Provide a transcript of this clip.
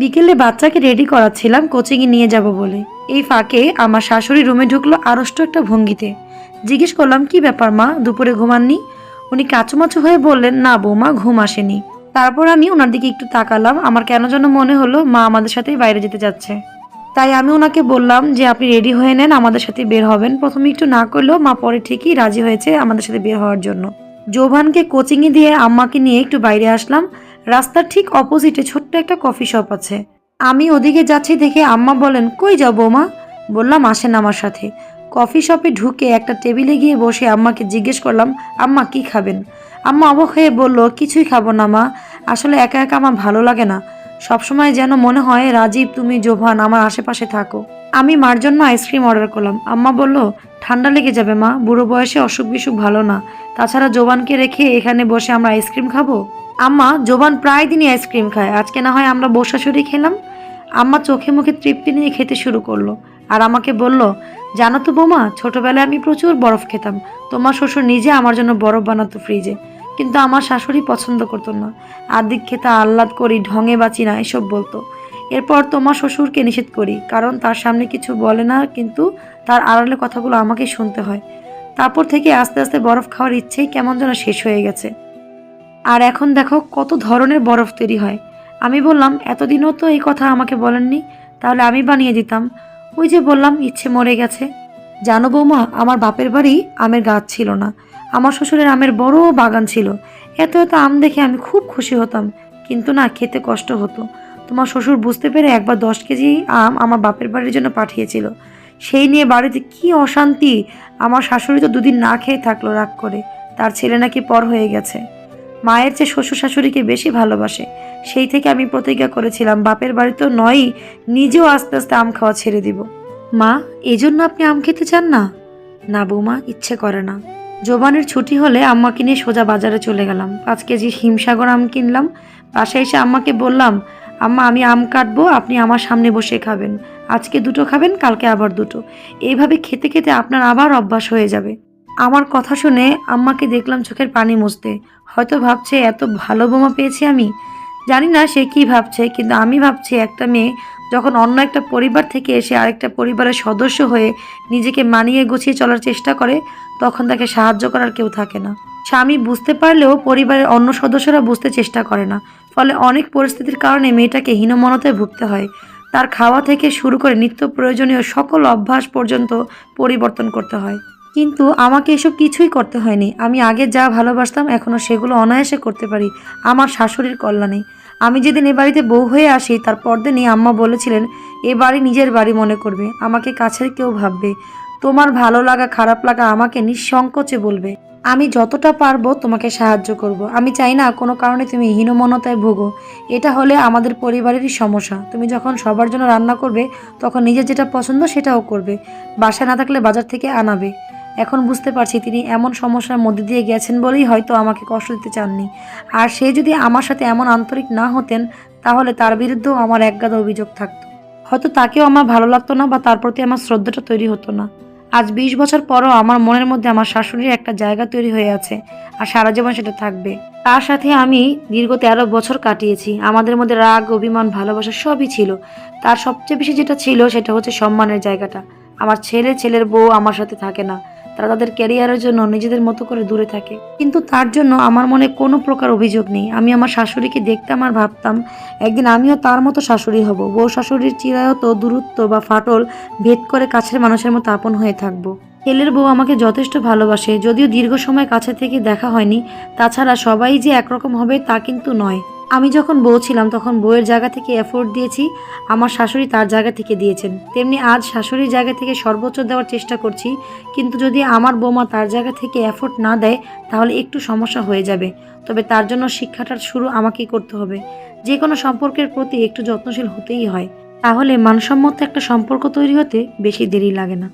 বিকেলে বাচ্চাকে রেডি করাচ্ছিলাম, কোচিংয়ে নিয়ে যাব বলে। এই ফাঁকে আমার শাশুড়ি রুমে ঢুকলো আড়ষ্ট একটা ভঙ্গিতে। জিজ্ঞেস করলাম, কি ব্যাপার মা, দুপুরে ঘুমাননি? উনি কাচুমাচু হয়ে বললেন, না বৌমা, ঘুম আসেনি। তারপর আমি ওনার দিকে একটু তাকালাম, আমার কেন যেন মনে হলো মা আমাদের সাথেই বাইরে যেতে যাচ্ছে। তাই আমি ওনাকে বললাম যে, আপনি রেডি হয়ে নেন, আমাদের সাথে বের হবেন। প্রথমে একটু না করলেও মা পরে ঠিকই রাজি হয়েছে আমাদের সাথে বের হওয়ার জন্য। জোভানকে কোচিংয়ে দিয়ে আম্মাকে নিয়ে একটু বাইরে আসলাম। রাস্তার ঠিক অপোজিটে ছোট্ট একটা কফি শপ আছে। আমি ওদিকে যাচ্ছি দেখে আম্মা বলেন, কই যাও মা বললাম, আসেন আমার সাথে। কফি শপে ঢুকে একটা টেবিলে গিয়ে বসে আম্মাকে জিজ্ঞেস করলাম, আম্মা, কি খাবেন? আম্মা অবাক হয়ে বলল, কিছুই খাব না, মা। আসলে একা একা আমার ভালো লাগে না। সবসময় যেন মনে হয়, রাজীব, তুমি, জোভান আমার আশেপাশে থাকো। আমি মার জন্য আইসক্রিম অর্ডার করলাম। আম্মা বলল, ঠান্ডা লেগে যাবে, মা। বুড়ো বয়সে অসুখ বিসুখ ভালো না। তাছাড়া জোবানকে রেখে এখানে বসে আমরা আইসক্রিম খাব? আম্মা, জোবান প্রায় দিনই আইসক্রিম খায়। আজকে না হয় আমরা বসাসুরি খেলাম। আম্মা চোখে মুখে তৃপ্তি নিয়ে খেতে শুরু করল। আর আমাকে বলল, জানো তো বৌমা, ছোটবেলায় আমি প্রচুর বরফ খেতাম। তোমার শ্বশুর নিজে আমার জন্য বরফ বানাতো ফ্রিজে কিন্তু আমার শাশুড়ি পছন্দ করতো না। আর্ধেক খেতে আহ্লাদ করি, ঢঙে বাঁচি না, এসব বলতো। এরপর তোমার শ্বশুরকে নিষেধ করি, কারণ তার সামনে কিছু বলে না, কিন্তু তার আড়ালে কথাগুলো আমাকেই শুনতে হয়। তারপর থেকে আস্তে আস্তে বরফ খাওয়ার ইচ্ছেই কেমন যেন শেষ হয়ে গেছে। আর এখন দেখো কত ধরনের বরফ তৈরি হয়। আমি বললাম, এতদিনও তো এই কথা আমাকে বলেননি, তাহলে আমি বানিয়ে দিতাম। ওই যে বললাম, ইচ্ছে মরে গেছে। জানো বৌমা, আমার বাপের বাড়ি আমের গাছ ছিল না। আমার শ্বশুরের আমের বড় বাগান ছিল। এত এত আম দেখে আমি খুব খুশি হতাম, কিন্তু না, খেতে কষ্ট হতো। তোমার শ্বশুর বুঝতে পেরে একবার দশ কেজি আম আমার বাপের বাড়ির জন্য পাঠিয়েছিল। সেই নিয়ে বাড়িতে কি অশান্তি! আমার শাশুড়ি তো দুদিন না খেয়ে থাকল রাগ করে। তার ছেলে নাকি পর হয়ে গেছে। মায়ের চেয়ে শ্বশুর শাশুড়িকে বেশি ভালোবাসে, সেই থেকে আমি প্রতিজ্ঞা করেছিলাম, বাপের বাড়ি তো নয়ই, নিজেও আস্তে আস্তে আম খাওয়া ছেড়ে দিব। মা এই জন্য আপনি আম খেতে চান না? না বৌমা, ইচ্ছে করে না। জোবানের ছুটি হলে আম্মাকে নিয়ে সোজা বাজারে চলে গেলাম। পাঁচ কেজি হিমসাগর আম কিনলাম। বাসায় এসে আম্মাকে বললাম, আম্মা, আমি আম কাটবো, আপনি আমার সামনে বসে খাবেন। আজকে দুটো খাবেন, কালকে আবার দুটো। এইভাবে খেতে খেতে আপনার আবার অভ্যাস হয়ে যাবে। আমার কথা শুনে আম্মাকে দেখলাম চোখের পানি মুছতে। হয়তো ভাবছে, এত ভালো বোমা পেয়েছি আমি? জানি না সে কি ভাবছে, কিন্তু আমি ভাবছি একটা মেয়ে যখন অন্য একটা পরিবার থেকে এসে আরেকটা পরিবারের সদস্য হয়ে নিজেকে মানিয়ে গুছিয়ে চলার চেষ্টা করে, তখন তাকে সাহায্য করার কেউ থাকে না। স্বামী বুঝতে পারলেও পরিবারের অন্য সদস্যরা বুঝতে চেষ্টা করে না। ফলে অনেক পরিস্থিতির কারণে মেয়েটাকে হীনমনতায় ভুগতে হয়। তার খাওয়া থেকে শুরু করে নিত্য প্রয়োজনীয় সকল অভ্যাস পর্যন্ত পরিবর্তন করতে হয়। কিন্তু আমাকে এসব কিছুই করতে হয়নি। আমি আগে যা ভালোবাসতাম এখনও সেগুলো অনায়াসে করতে পারি। আমার শাশুড়ির কল্যাণে আমি যেদিন এ বাড়িতে বউ হয়ে আসি, তার পরদিনই আম্মা বলেছিলেন, এ বাড়ি নিজের বাড়ি মনে করবে। আমাকে কাছের কেউ ভাববে। তোমার ভালো লাগা, খারাপ লাগা আমাকে নিঃসংকোচে বলবে। আমি যতটা পারব তোমাকে সাহায্য করব। আমি চাই না কোনো কারণে তুমি হীনমনতায় ভোগো। এটা হলে আমাদের পরিবারেরই সমস্যা। তুমি যখন সবার জন্য রান্না করবে, তখন নিজের যেটা পছন্দ সেটাও করবে। বাসায় না থাকলে বাজার থেকে আনাবে। এখন বুঝতে পারছি তিনি এমন সমস্যার মধ্যে দিয়ে গেছেন বলেই হয়তো আমাকে কষ্ট দিতে চাননি। আর সে যদি আমার সাথে এমন আন্তরিক না হতেন, তাহলে তার বিরুদ্ধেও আমার একগাদা অভিযোগ থাকতো। হয়তো তাকেও আমার ভালো লাগতো না বা তার প্রতি আমার শ্রদ্ধাটা তৈরি হতো না। আজ বিশ বছর পরও আমার মনের মধ্যে আমার শাশুড়ির একটা জায়গা তৈরি হয়ে আছে আর সারা জীবন সেটা থাকবে। তার সাথে আমি দীর্ঘ তেরো বছর কাটিয়েছি। আমাদের মধ্যে রাগ, অভিমান, ভালোবাসা সবই ছিল। তার সবচেয়ে বেশি যেটা ছিল সেটা হচ্ছে সম্মানের জায়গাটা। আমার ছেলে, ছেলের বউ আমার সাথে থাকে না। তারা তাদের ক্যারিয়ারের জন্য নিজেদের মতো করে দূরে থাকে। কিন্তু তার জন্য আমার মনে কোনো প্রকার অভিযোগ নেই। আমি আমার শাশুড়িকে দেখতাম আর ভাবতাম, একদিন আমিও তার মতো শাশুড়ি হব। বউ শাশুড়ির চিরায়ত, দূরত্ব বা ফাটল ভেদ করে কাছের মানুষের মতো আপন হয়ে থাকব। ছেলের বউ আমাকে যথেষ্ট ভালোবাসে, যদিও দীর্ঘ সময় কাছে থেকে দেখা হয়নি। তাছাড়া সবাই যে একরকম হবে তা কিন্তু নয়। আমি যখন বউ ছিলাম, তখন বউয়ের জায়গা থেকে এফোর্ট দিয়েছি, আমার শাশুড়ি তার জায়গা থেকে দিয়েছেন। তেমনি আজ শাশুড়ির জায়গা থেকে সর্বোচ্চ দেওয়ার চেষ্টা করছি, কিন্তু যদি আমার বৌমা তার জায়গা থেকে এফোর্ট না দেয়, তাহলে একটু সমস্যা হয়ে যাবে। তবে তার জন্য শিক্ষাটার শুরু আমাকেই করতে হবে। যে কোনো সম্পর্কের প্রতি একটু যত্নশীল হতেই হয়। তাহলে মানসম্মত একটা সম্পর্ক তৈরি হতে বেশি দেরি লাগে না।